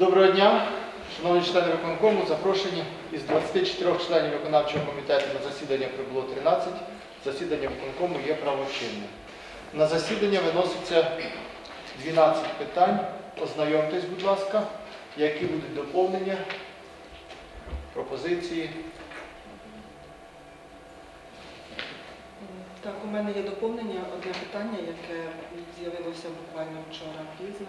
Доброго дня, шановні члени виконкому, запрошені із 24 членів виконавчого комітету на засідання прибуло 13. Засідання виконкому є правочинним. На засідання виноситься 12 питань. Ознайомтесь, будь ласка, які будуть доповнення, пропозиції. Так, у мене є доповнення, одне питання, яке з'явилося буквально вчора пізно.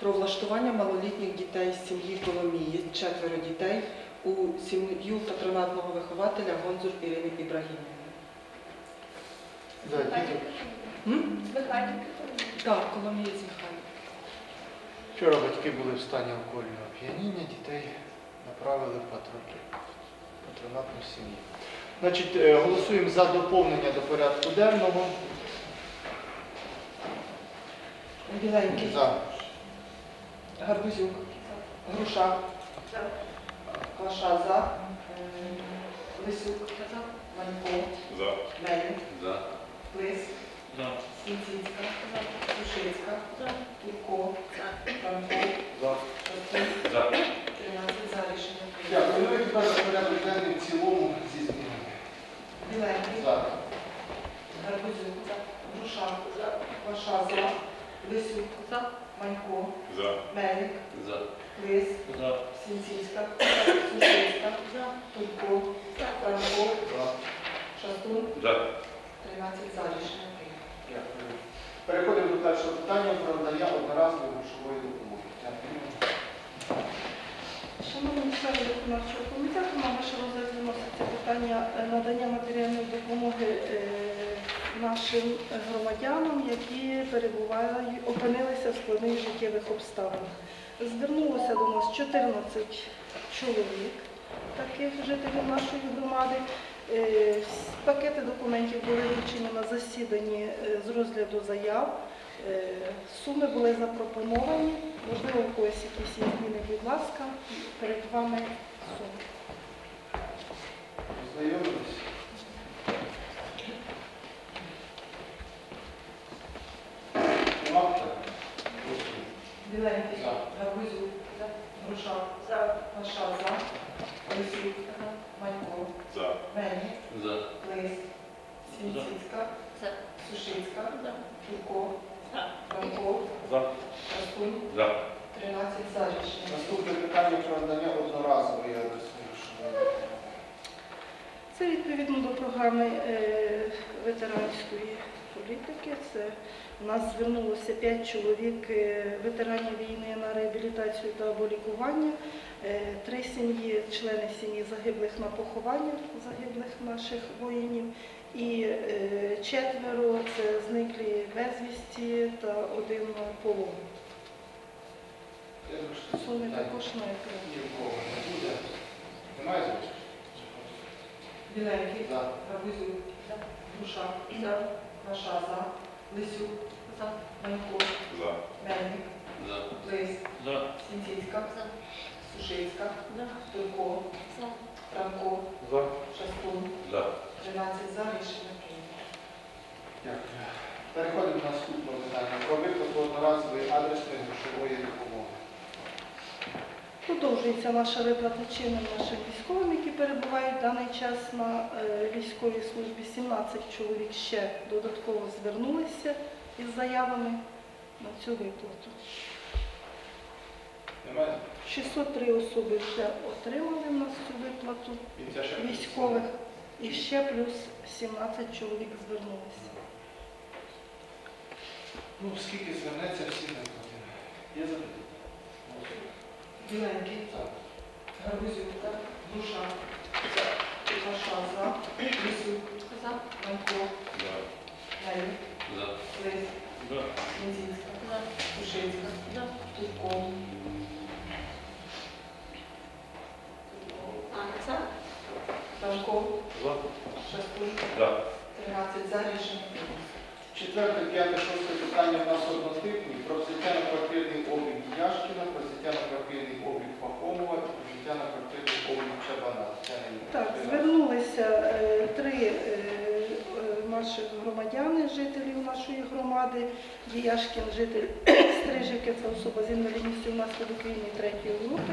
Про влаштування малолітніх дітей з сім'ї Коломії, четверо дітей, у сім'ю патронатного вихователя Гонзур Ірини Ібрагімівни. Да. М? Так, Коломії з Михайлом. Вчора батьки були в стані алкогольного оп'яніння, дітей направили в патрон- патронатну сім'ю. Значить, е, голосуємо за доповнення до порядку денного. Біленький, За. Гарбузюк, Груша, Кваша за, Е, Лисюк, Манько, За. Мельник, За. Плис, За. Сінцицька, Сушицька, Турко, Франко, За. Шастун, За. 13 за рішення. Дякую. Ну і тепер за порядок денний в цілому зі змінами. Біленький, За. Гарбузюк, Груша, Кваша за, Лисюк, Манько, За. Мельник, За. Плис, За. Сінцицька, Сушицька, Турко, Франко, За. Шастун, За. 13 за рішення. Дякую. Переходимо до першого питання про надання одноразової грошової допомоги. Дякую. Шановні члени виконавчого комітету, на ваш розгляд виноситься питання е, надання матеріальної допомоги е, нашим громадянам, які перебувають, опинилися в складних життєвих обставинах. Звернулося до нас 14 чоловік, таких жителів нашої громади. Е, Пакети документів були вручені на засіданні е, з розгляду заяв. Е, Суми були запропоновані. Можливо, у когось якісь зміни, будь ласка, перед вами суми. Знайомились? Голосуємо. Біленький, За. Гарбузюк, Груша, Кваша за, Лисюк, Манько, За. Плис, Сінцицька, Сушицька, Турко. Шастун, За. 13 за. Рішення. Наступне питання про надання одноразової адресної. Це відповідно до програми е, ветеранської політики. Це у нас звернулося 5 чоловік е, ветеранів війни на реабілітацію та або лікування, е, три сім'ї, члени сім'ї загиблих на поховання загиблих наших воїнів. І е, четверо це зниклі безвісті та один полон. Суми також на екрані. Немає звичайно? Біленький, За. Гарбузюк, Кваша за, Лисюк, Манько, За. Мельник, За. Плис, За. Сінцицька, Сушицька, Турко, Франко, За. Шастун, За. 13 за рішення прийнято. Дякую. Переходимо до наступного питання про виплату одноразової адресної грошової допомоги. Продовжується наша виплата чинним нашим військовим, які перебувають в даний час на е, військовій службі. 17 чоловік ще додатково звернулися із заявами на цю виплату. 603 особи вже отримали в нас цю виплату ще військових, і ще плюс 17 чоловік звернулися. Ну, скільки звернеться, всі не платимо. Є запитання? Біленький, За. Гарбузюк, Груша, Кваша за, Лисюк, Манько, За. Мельник, За. Плис, За. Сінцицька, Сушицька, Турко, Франко, За. Шастун, За. 13 за. Рішення. Четверте, п'яте, шосте питання в нас однотипні. Про взяття на квартирний облік Яшкіна, про взяття на квартирний облік Пахомова і про взяття на квартирний облік Чабана. Так, звернулися е, три е, е, наших громадяни, жителів нашої громади. Діяшкін житель Рижики це особа з інвалідністю внаслідок війни третьої групи.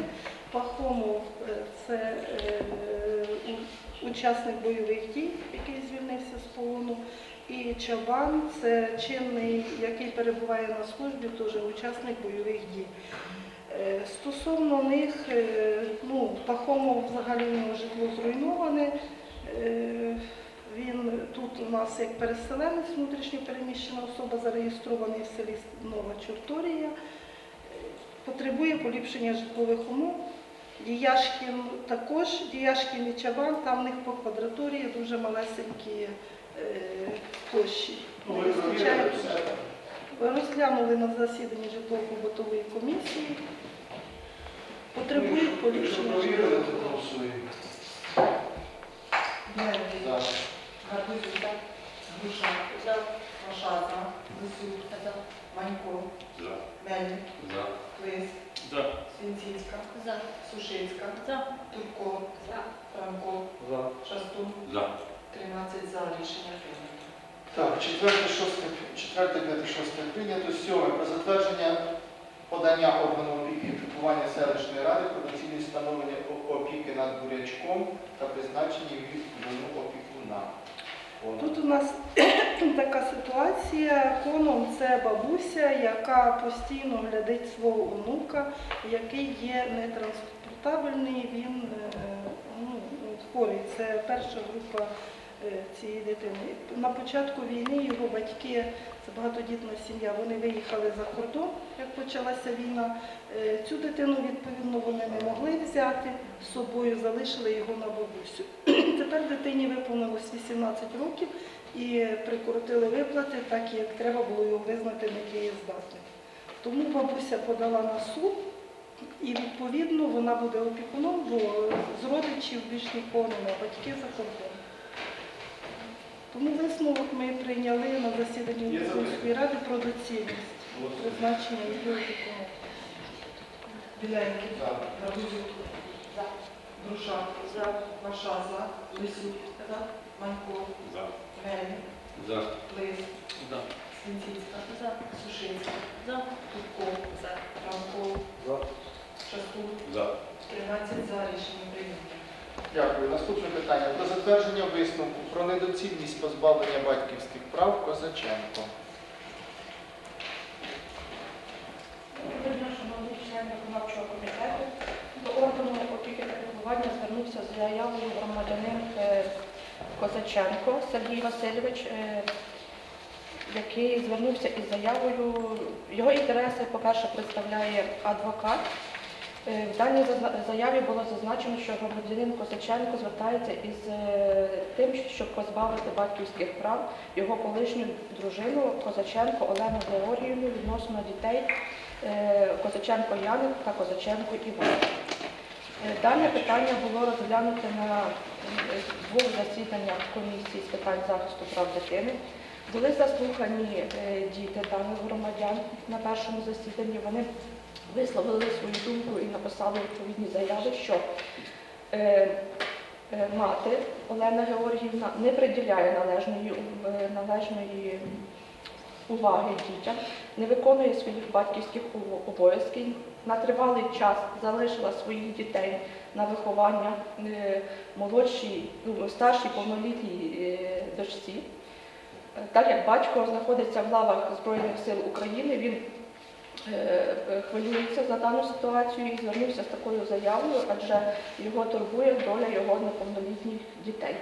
Пахомов е, це е, учасник бойових дій, який звільнився з полону. І Чабан це чинний, який перебуває на службі, теж учасник бойових дій. Е, Стосовно них, е, ну, Пахомов взагалі нього житло зруйноване. Він тут у нас як переселенець, внутрішньо переміщена особа, зареєстрований в селі Нова Чорторія. Потребує поліпшення житлових умов. Діяшкін також, Діяшкін і Чабан, там в них по квадратурі дуже малесенькі площі. Ну? Розглянули на засіданні житлово-побутової комісії. Потребують Якщо поліпшення. Груша, Машата, Лисюк, Манько, Мельник, Лис, Свінцівська. Сушицька, Турко. Франко, Шастун. 13 за рішення прийнято. Так, четверте, шосте, четверте, п'яте, шосте прийнято. Сьоме про затвердження подання органу опіки і піклування селищної ради про доцільність встановлення опіки над бурячком та призначення її вину опікуна. Тут у нас така ситуація. Коном це бабуся, яка постійно глядить свого онука, який є нетранспортабельний, він е, ну, хворий. Це перша група е, цієї дитини. На початку війни його батьки, це багатодітна сім'я, вони виїхали за кордон, як почалася війна. Е, Цю дитину, відповідно, вони не могли взяти з собою, залишили його на бабусю. Тепер дитині виповнилось 18 років і прикоротили виплати, так як треба було його визнати недієздатним. Тому бабуся подала на суд, і відповідно вона буде опікуном, бо з родичів більш нікого немає, батьки за кордоном. Тому висновок ми прийняли на засіданні Української ради про доцільність призначення її опікуном. Біленький, За. Груша, Машата, Лисюк, Манько, За. Мельник, За. Лис, За. Свінцівська, За. Сушицька, За. Турко, Франко, Шастун, За. 13 за. Рішення прийнято. Дякую. Наступне питання про затвердження висновку про недоцільність позбавлення батьківських прав Козаченко. До органу опіки та звернувся з заявою громадянин е, Козаченко Сергій Васильович, е, який звернувся із заявою. Його інтереси, по-перше, представляє адвокат. Е, В даній заяві було зазначено, що громадянин Козаченко звертається із е, тим, щоб позбавити батьківських прав його колишню дружину Козаченко Олену Георгіївну відносно дітей е, Козаченко Яни та Козаченко Іван. Дане питання було розглянуте на двох засіданнях комісії з питань захисту прав дитини. Були заслухані діти даних громадян на першому засіданні. Вони висловили свою думку і написали відповідні заяви, що е, е, мати Олена Георгіївна не приділяє належної, е, належної уваги дітям, не виконує своїх батьківських обов'язків. На тривалий час залишила своїх дітей на виховання е, молодшій, ну, старшій повнолітній е, дочці. Так як батько знаходиться в лавах Збройних сил України, він хвилюється за дану ситуацію і звернувся з такою заявою, адже його турбує доля його неповнолітніх дітей.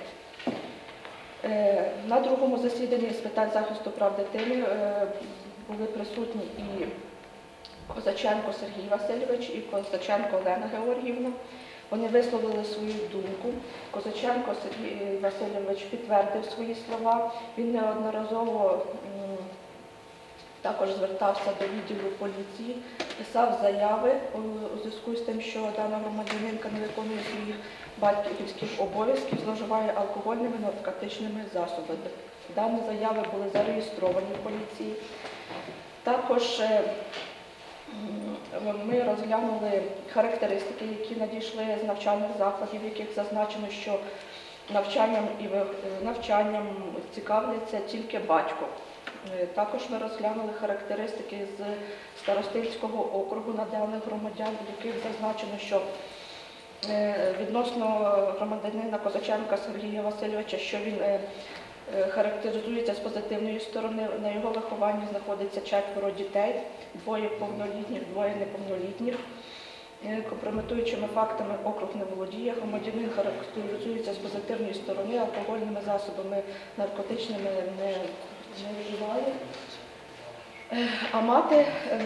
Е, На другому засіданні з питань захисту прав дитини е, були присутні і Козаченко Сергій Васильович, і Козаченко Олена Георгіївна. Вони висловили свою думку. Козаченко Сергій Васильович підтвердив свої слова. Він неодноразово також звертався до відділу поліції, писав заяви у зв'язку з тим, що дана громадянинка не виконує своїх батьківських обов'язків, зловживає алкогольними наркотичними засобами. Дані заяви були зареєстровані в поліції. Також е, ми розглянули характеристики, які надійшли з навчальних закладів, в яких зазначено, що навчанням і навчанням цікавляться тільки батько Також ми розглянули характеристики з старостинського округу на даних громадян, в яких зазначено, що е, відносно громадянина Козаченка Сергія Васильовича, що він е, е, характеризується з позитивної сторони. На його вихованні знаходиться четверо дітей, двоє повнолітніх, двоє неповнолітніх. Е, Компрометуючими фактами округ не володіє. Громадянин характеризується з позитивної сторони, алкогольними засобами, наркотичними не вживає. Е, А мати е,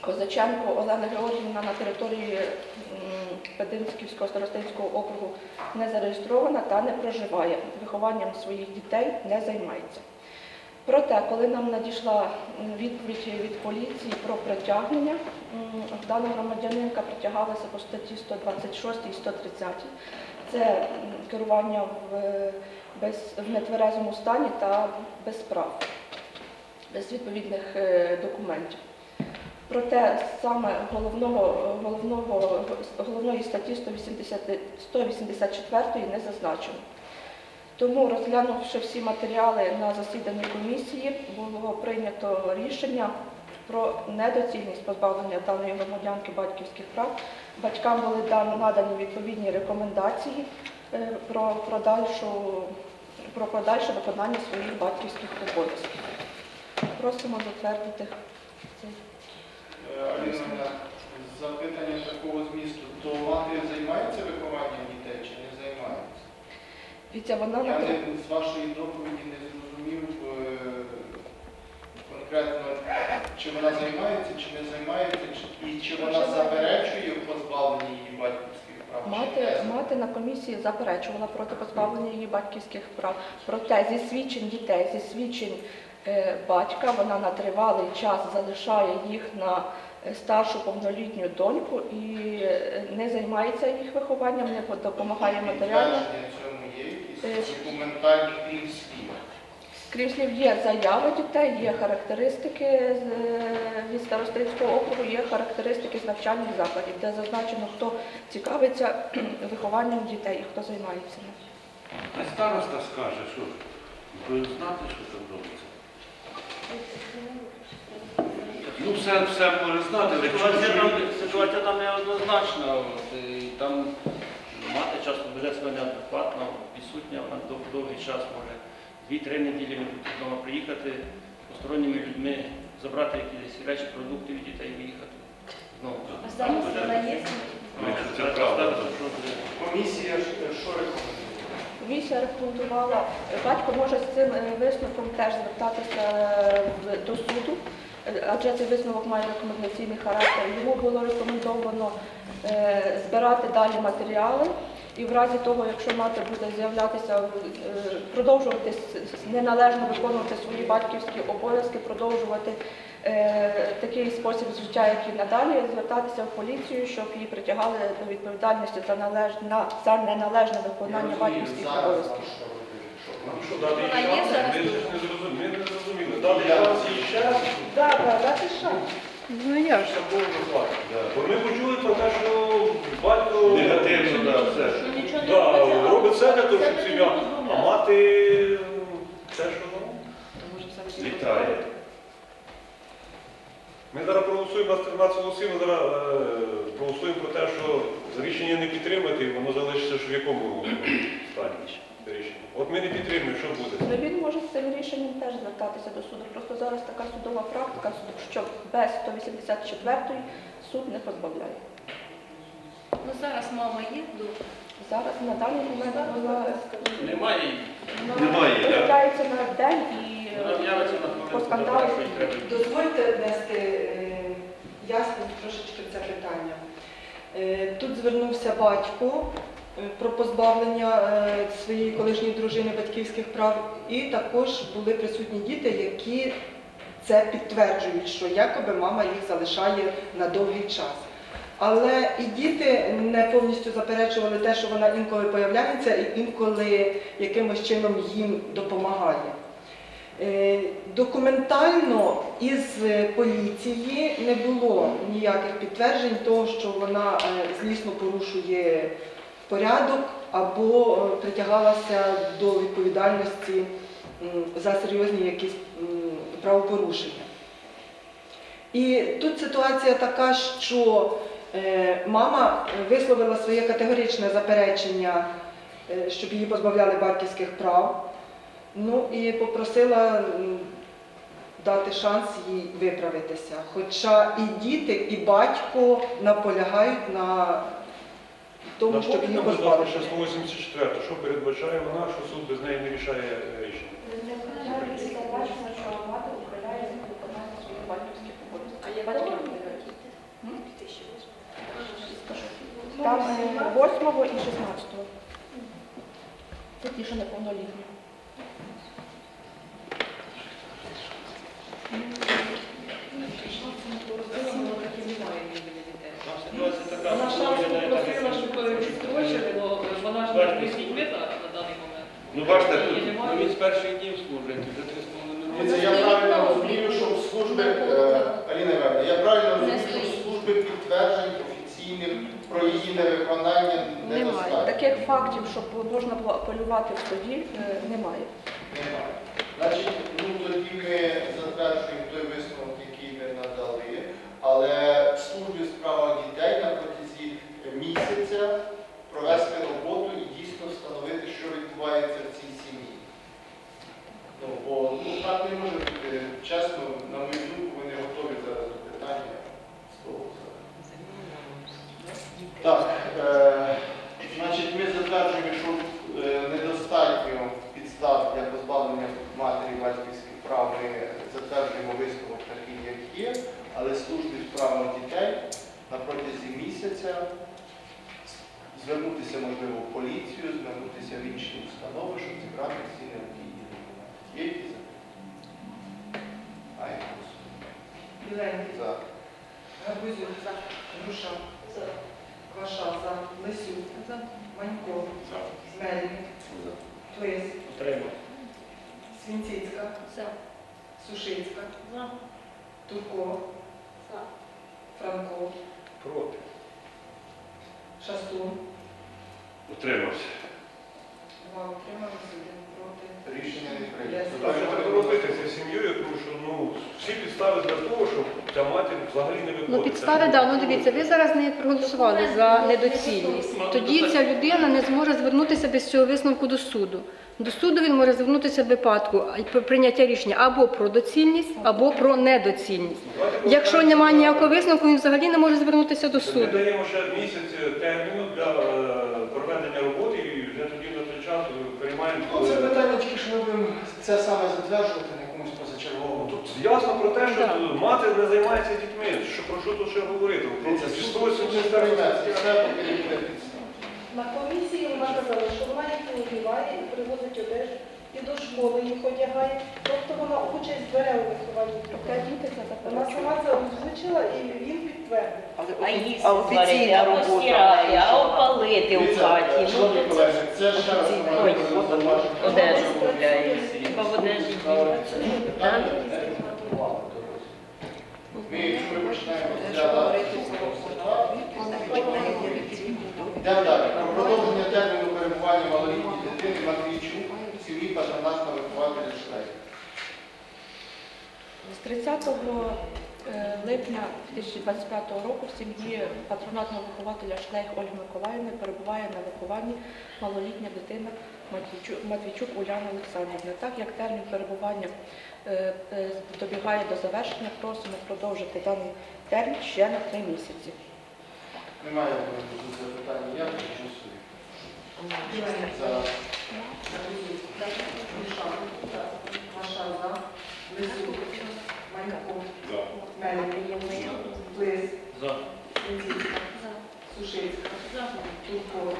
Козаченко Олена Георгіївна на території Пединськівського старостинського округу не зареєстрована та не проживає. Вихованням своїх дітей не займається. Проте, коли нам надійшла відповідь від поліції про притягнення, дана громадянинка притягалася по статті 126 і 130. Це керування в, е, без, в нетверезому стані та без прав, без відповідних е, документів. Проте саме головного, головного, головної статті 180, 184 не зазначено. Тому, розглянувши всі матеріали на засіданні комісії, було прийнято рішення про недоцільність позбавлення даної громадянки батьківських прав. Батькам були надані відповідні рекомендації е, про подальшу, про подальше виконання своїх батьківських обов'язків. Просимо затвердити цей. Е, Аліна, запитання такого змісту. То мати займається вихованням дітей чи не займається? Віця, вона Я не, з вашої доповіді не зрозумів е, конкретно, чи вона займається, чи не займається, і чи вона заперечує в позбавленні її батьківських Мати, мати на комісії заперечувала проти позбавлення її батьківських прав. Проте зі свідчень дітей, зі свідчень е, батька вона на тривалий час залишає їх на е, старшу повнолітню доньку і е, не займається їх вихованням, не допомагає матеріально. Е, документальні крім слів. Є заяви дітей, є характеристики з, е, від старостинського округу, є характеристики з навчальних закладів, де зазначено, хто цікавиться вихованням дітей і хто займається ним. А староста скаже, що ви знати, що там робиться. Ну, все, все може знати, але Ситуація там, ситуація там неоднозначна. От, і там мати часто веде себе неадекватно, відсутня, вона дов- довгий час може дві-три неділі не бути вдома приїхати, посторонніми людьми забрати якісь речі, продукти від дітей і виїхати. Знову. Зараз вона є. Ну? Комісія е, що рекомендує? Комісія рекомендувала, батько може з цим е, висновком теж звертатися е, до суду, адже цей висновок має рекомендаційний характер. Йому було рекомендовано збирати далі матеріали і в разі того, якщо мати буде з'являтися, е, продовжувати неналежно виконувати свої батьківські обов'язки, продовжувати е, такий спосіб життя, як і надалі, звертатися в поліцію, щоб її притягали до відповідальності за, належ... на... за неналежне виконання батьківських зараз обов'язків. що дати їй шанс? Ми ж не зрозуміли, ми не зрозуміли. Дати їй ще раз? Так, так, дати шанс. Ну як? Це. Бо ми почули про те, що батько Негативно, так, все. Нічого не да, робиться, а робить все для того, щоб сім'я, а мати те, що ну. Вітаю. Ми зараз проголосуємо на 13 голосів, ми зараз е, проголосуємо про те, що рішення не підтримати, і воно залишиться ж в якому стані ми не підтримуємо, що буде? Ну, він може з цим рішенням теж звертатися до суду. Просто зараз така судова практика, що без 184-ї суд не позбавляє. Ну зараз мама є вдома. Зараз на даний момент вона, Немає її. Немає, так? виявляється на день і Вона з'явиться на по скандалу. треба. Дозвольте внести е, ясність трошечки в це питання. Е, Тут звернувся батько про позбавлення е, своєї колишньої дружини батьківських прав, і також були присутні діти, які це підтверджують, що якоби мама їх залишає на довгий час. Але і діти не повністю заперечували те, що вона інколи появляється і інколи якимось чином їм допомагає. Е, Документально із е, поліції не було ніяких підтверджень того, що вона е, злісно порушує порядок або е, притягалася до відповідальності за серйозні якісь правопорушення. І тут ситуація така, що е, мама висловила своє категоричне заперечення, е, щоб її позбавляли батьківських прав. Ну і попросила дати шанс їй виправитися. Хоча і діти, і батько наполягають на тому, Напомніть, будь ласка, 184, що передбачає вона, що суд без неї не рішає е, рішення. Не передбачено, що мати ухиляє від виконання своїх батьківських обов'язків. А Батьків якого? не дають. М? 2008. Там е, 8 і 16. Це ті, що неповнолітні. Там ситуація така, Вона що шансу виглядає так, як попросила, щоб відстрочили, бо з дітьми на даний момент. Ну бачите, Її немає. Ну, він з перших днів служить, вже три з половиною роки. Дивіться, я правильно розумію, що в служби, е, Аліна Івановна, я правильно розумію, що в служби підтверджень офіційних про її невиконання Немає. недостатньо? Таких фактів, щоб можна було апелювати в суді, е, немає. Немає. Значить, ну тоді ми затверджуємо той висновок, який ми надали, але в службі в справах дітей на протязі місяця провести роботу і дійсно встановити, що відбувається в цій сім'ї. Ну, бо ну, так не може бути. Чесно, на мою думку, вони готові зараз до питання з того. Так, е, значить, ми затверджуємо, що е, недостатньо підстав для позбавлення матері батьківських прав. Ми затверджуємо висновок такий, як є, але службі в справах дітей на протязі місяця звернутися, можливо, в поліцію, звернутися в інші установи, щоб зібрати всі необхідні документи. Є якісь запитання? За. Гарбузюк, Груша, Кваша, за, Лисюк, Манько, Мельник, Плис, Отримав. Свінціцька, За. Сушицька, За. Туркова, За. Франков, Проти. Шастун, Утримався. два утрималися, один проти. Рішення не прийнято. Так що треба робити зі сім'єю, тому що ну, всі підстави для того, щоб ця матір взагалі не виходить. Ну, підстави, так, Ну дивіться, ви зараз не проголосували за недоцільність. Тоді ця людина не зможе звернутися без цього висновку до суду. До суду він може звернутися в випадку прийняття рішення або про доцільність, або про недоцільність. Якщо немає ніякого висновку, він взагалі не може звернутися до суду. Ми даємо ще місяць терміну для е, проведення роботи і вже тоді на той час приймаємо. Ну, це питання тільки, що ми будемо це саме затверджувати на якомусь позачерговому. Тут ясно про те, що Да. мати не займається дітьми. Що про що тут ще говорити? Про Дивіться, зі суд не 180 прийметься, це поки не буде підстав. На комісії вона казала, що вона їх не одіває і привозить одежу, і до школи їх одягає. Тобто вона участь бере у вихованні дітей. Вона сама це озвучила і він підтвердив. А їсти зварити, а постирати, а опалити в хаті. е, Ну, Шановні це колеги, це ще раз Ой, одежу купляє. Хіба в одежі. Ми, якщо ми починаємо розглядати Йдемо продовження терміну перебування малолітньої дитини Матвійчук в сім'ї патронатного вихователя член. З 30 е, липня 2025 року в сім'ї патронатного вихователя Шлейх Ольги Миколаївни перебуває на вихованні малолітня дитина Матвійчук, Матвійчук Уляна Олександрівна. Так як термін перебування е, е, добігає до завершення, просимо продовжити даний термін ще на три місяці. Немає запитання. ніяких, голосуємо. За. Гарбузюк, Груша, Кваша, за, Лисюк, Манько, Мельник, Плис, За. Свінціцька, За. Сушицька, За. Туркова,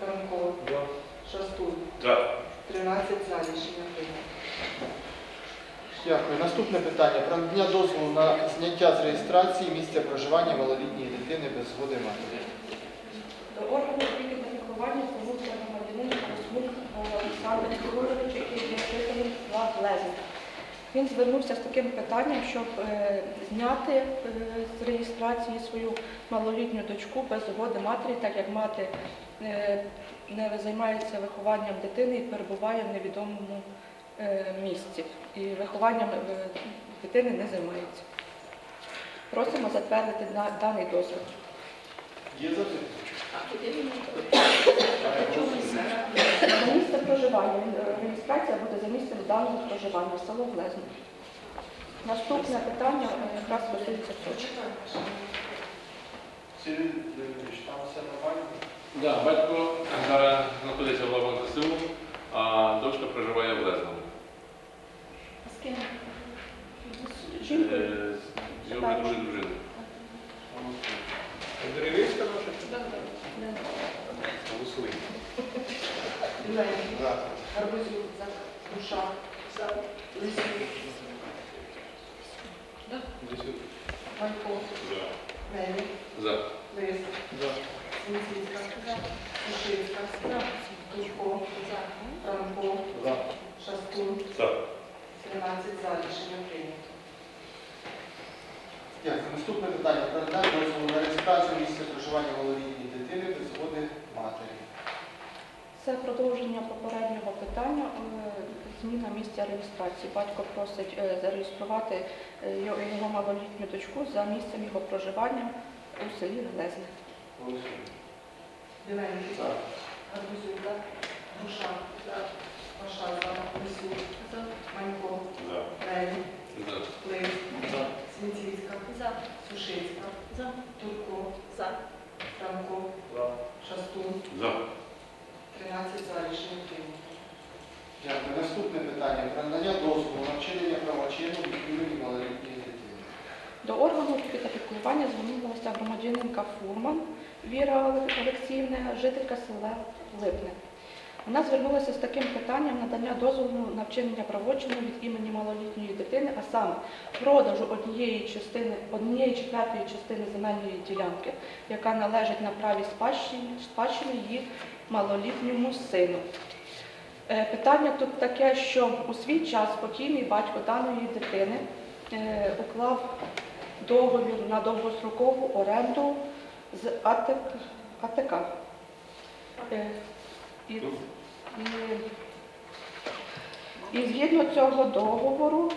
Франков, Шастун. Так. 13 за рішення прийнято. Дякую. Наступне питання. Про надання дозволу на зняття з реєстрації місця проживання малолітньої дитини без згоди матері. До органу опіки та лікування звернувся громадянин Космук Олександр Григорович, який є жителем села Блезник. Він звернувся з таким питанням, щоб е, зняти е, з реєстрації свою малолітню дочку без згоди матері, так як мати е, не займається вихованням дитини і перебуває в невідомому місці і вихованням е, дитини не займається. Просимо затвердити даний дозвіл. Є запитання? За місце проживання. Е, Реєстрація буде за місцем даного проживання, село Глезне. Наступне питання е, якраз стосується Сочі. Сергій Леонідович, там все нормально? Да, батько зараз знаходиться в лавах ЗСУ, а дочка проживає в Лезному. Ким? З жінкою? З його другої дружини. Деревицька наша? Голосуй. Біленький, Гарбузюк, Груша, Лисюк, Манько, Мельник, За. Лис, Сінцівська, Сушицька, Тушко, Франко, За. Шастун, За. 13 за рішення прийнято. Дякую. Наступне питання. Надання дозволу на реєстрацію місця проживання малолітньої дитини без згоди матері. Це продовження попереднього питання, е, зміна місця реєстрації. Батько просить е, зареєструвати е, його малолітню дочку за місцем його проживання у селі Глезне. Голосуємо. Біленький, За. Гарбузюк, Манько. Мельник, За. Лис, Сушицька, Турко, Франко, Шастун, За. 13 за рішення прийнято. Дякую. Наступне питання. Про надання дозволу на вчинення правочину відповідної малолітньої дитини. До органу та звернулася громадянинка Фурман Віра Олексіївна, жителька села Липне. Вона звернулася з таким питанням надання дозволу на вчинення правочину від імені малолітньої дитини, а саме продажу однієї частини, однієї четвертої частини земельної ділянки, яка належить на праві спадщини, спадщини її малолітньому сину. Е, Питання тут таке, що у свій час покійний батько даної дитини е, уклав договір на довгострокову оренду з АТК. І, і, і згідно цього договору,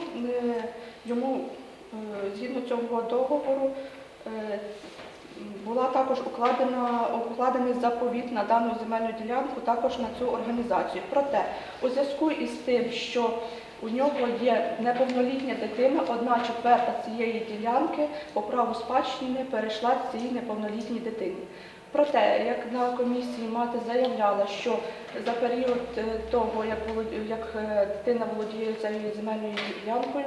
йому е, згідно цього договору е, була також укладена, укладений заповіт на дану земельну ділянку, також на цю організацію. Проте, у зв'язку із тим, що у нього є неповнолітня дитина, одна четверта цієї ділянки по праву спадщини перейшла цій неповнолітній дитині. Проте, як на комісії мати заявляла, що за період е, того, як, як е, дитина володіє цією земельною ділянкою,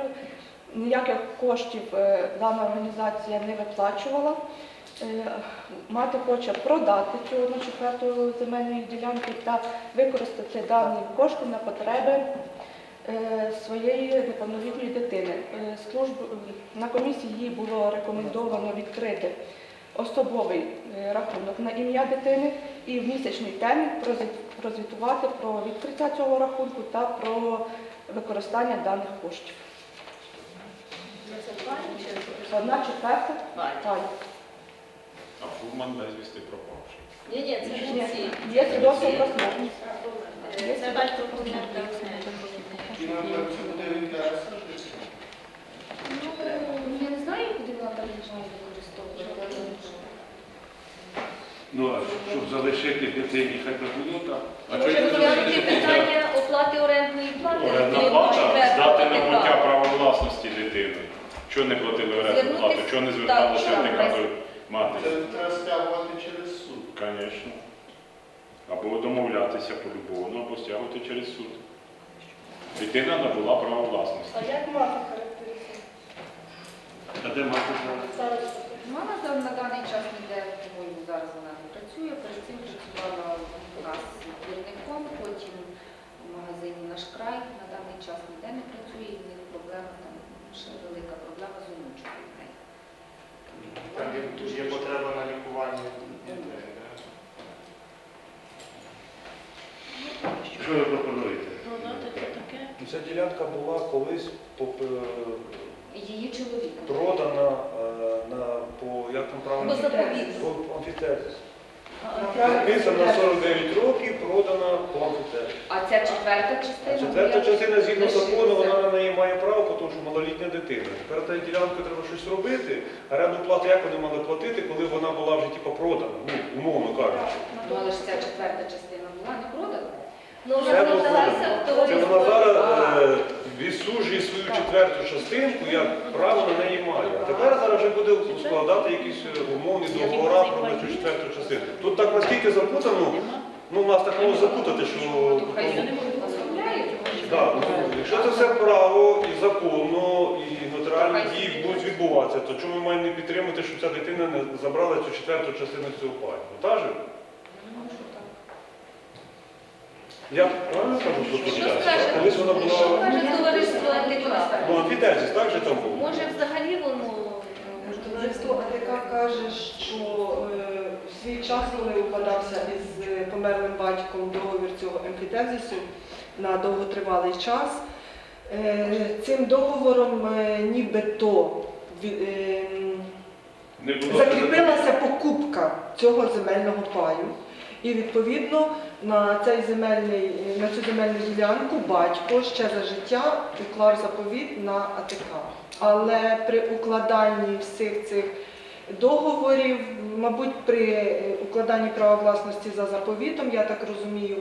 ніяких коштів е, дана організація не виплачувала. Мати хоче продати цю одну четверту земельної ділянки та використати дані кошти на потреби своєї неповнолітньої дитини. На комісії їй було рекомендовано відкрити особовий е, рахунок на ім'я дитини і в місячний термін прозвітувати про відкриття цього рахунку та про використання даних коштів. Одна четверта пай. А Фурман безвісти пропавши. Ні, ні, це не ці. Є свідоцтво про смерть. Це батько помер. І нам це буде в інтересах. Ну, я не знаю, куди вона там почала використовувати. Ну, а щоб залишити дитині, хай би було так. А чого не залишити? питання оплати орендної плати? Орендна плата здати набуття права власності дитини. Чого не платили орендну плату? Чого не так, зверталися чого ТК до матері? Це треба стягувати через суд. Звісно. Або домовлятися по-любому, або стягувати через суд. Дитина набула право власності. А як мати характеризує? А де мати зараз? Мама там на даний час ніде, по-моєму, зараз вона працює. Перед цим працювала у нас двірником, потім в магазині наш край. На даний час ніде не працює, і в них проблема там ще велика проблема з онучкою. Там є, є потреба на лікування дітей. Що ви пропонуєте? Ну, Ця ділянка була колись поп- Її чоловіка. продана е, на, по, як там правильно? По заповіту. По амфітезис. Підписана на 49 років, продана по. А ця четверта частина? Четверта частина згідно закону, вона на неї має право, тому що малолітня дитина. Тепер та ділянку треба щось робити, а ряду плати як вони мали платити, коли вона була вже типу, продана, ну, умовно кажучи. Ну, але ж ця четверта частина була не продана. Ну, вона продалася в Це вона зараз відсуджує свою четверту частинку, як право на неї має. А тепер зараз вже буде складати якісь е, умовні договори про цю четверту частину. Тут так наскільки запутано, ну нас так може запутати, що Хай. Да, ну, якщо це все право і законно, і нотаріальні дії будуть відбуватися, то чому ми маємо не підтримати, щоб ця дитина не забрала цю четверту частину цього паю? Ну, та же? Я правильно кажу, що тут Що Колись вона що була... каже товариство антикора? Ну, амфітезіс, так же там був? Може взагалі воно Товариство АТК каже, що е, в свій час, коли укладався із е, померлим батьком договір цього емфітезису на довготривалий час, е, цим договором е, нібито ві- е, Не було. закріпилася покупка цього земельного паю. І відповідно на цей земельний на цю земельну ділянку батько ще за життя уклав заповіт на АТК. Але при укладанні всіх цих договорів, мабуть, при укладанні права власності за заповітом, я так розумію,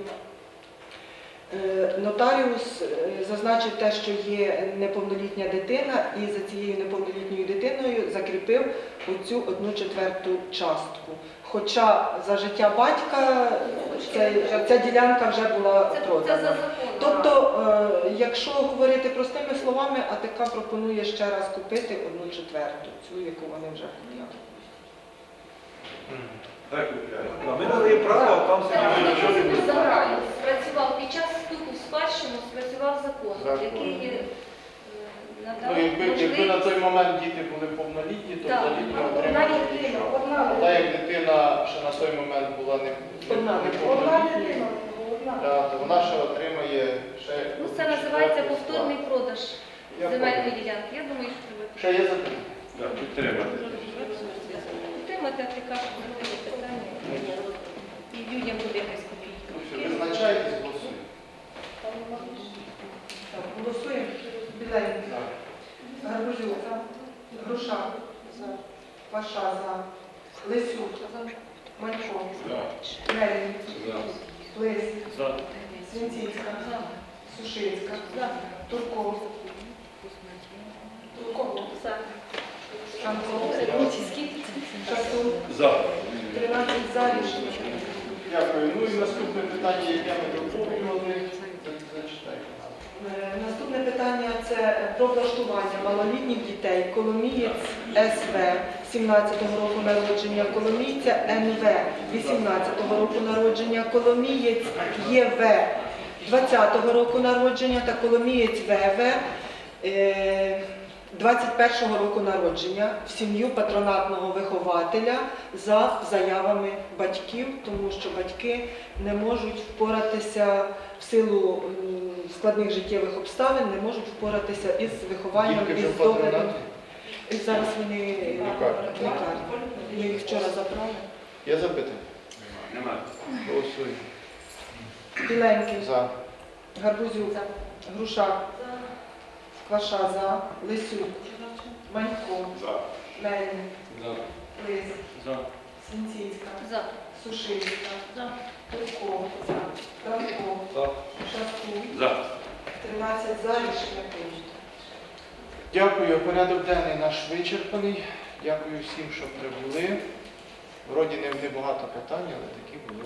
нотаріус е, зазначив те, що є неповнолітня дитина, і за цією неповнолітньою дитиною закріпив оцю одну четверту частку. Хоча за життя батька ця, ця ділянка вже була продана. Тобто, е, якщо говорити простими словами, АТК пропонує ще раз купити одну четверту, цю, яку вони вже купили. Так, ми надаємо право, а там собі нічого не буде. забрав, спрацював під час вступу в спадщину, спрацював закон, Закон. який е, надав Ну, якби, якби на той момент діти були повнолітні, то Так, взагалі не отримали дитина, нічого. одна та як дитина ще на той момент була не, Одна. Одна повнолітня, дитина, одна. та, то вона ще отримає ще. Ну, це називається повторний продаж Я земельної ділянки. Я думаю, що треба Ще є запитання? Так, підтримати. Підтримати аплікацію закрити питання. І людям буде якась Ну, все, копійка. Визначайтесь, голосуємо. Так, Голосуємо. Біленький. Гарбузюк. Груша. Паша за. Лисюк. Манько. Мельник. Лис. За. Свінцівська. Сушицька. Турков. Турков. Шанков. Шастун. За. 13 за рішення. Дякую. Ну і наступне питання, яке ми доповнювали, зачитайте. Е, Наступне питання це про влаштування малолітніх дітей. Коломієць СВ 17-го року народження, Коломійця НВ 18-го року народження, Коломієць ЄВ 20-го року народження та Коломієць ВВ е, 21-го року народження в сім'ю патронатного вихователя за заявами батьків, тому що батьки не можуть впоратися в силу складних життєвих обставин, не можуть впоратися із вихованням Дітки і вже з в доглядом. І зараз вони Лікарні. Ми їх вчора забрали. Є запитання? Немає. Голосуємо. Біленький, За. Гарбузюк, Грушак, Кваша за, Лисюк, Манько, За. Мельник, За. Лис, За. Свінцівська, За. Сушицька, За. Турков, Франко, За. Шастун, За. 13 за рішення прийнято. Дякую. Порядок денний наш вичерпаний. Дякую всім, що прибули. Вроді не небагато питань, але такі були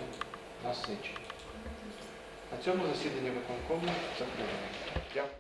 насичені. На цьому засідання виконкому закриваємо. Дякую.